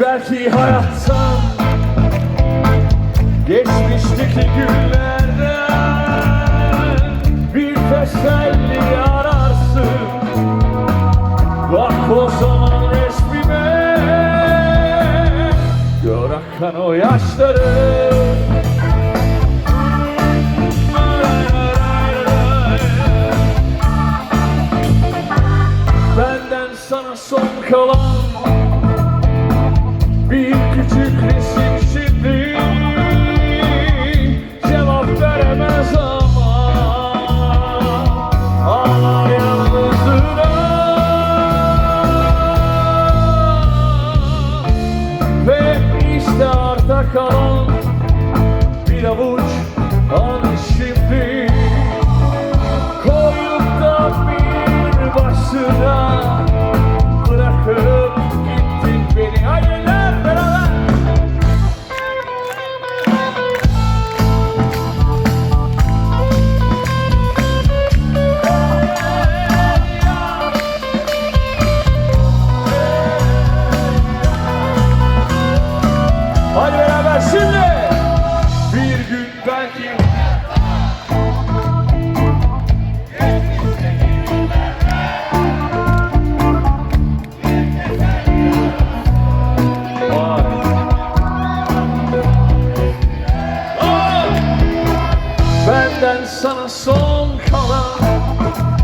belki hayattan Geçmişteki günlerden Bir teselli ararsın. Bak o zaman resmime Gör akan o yaşları. Benden sana son kalan arta kalan Bir avuç an şimdi Koyup da bir başına benden sana son kalan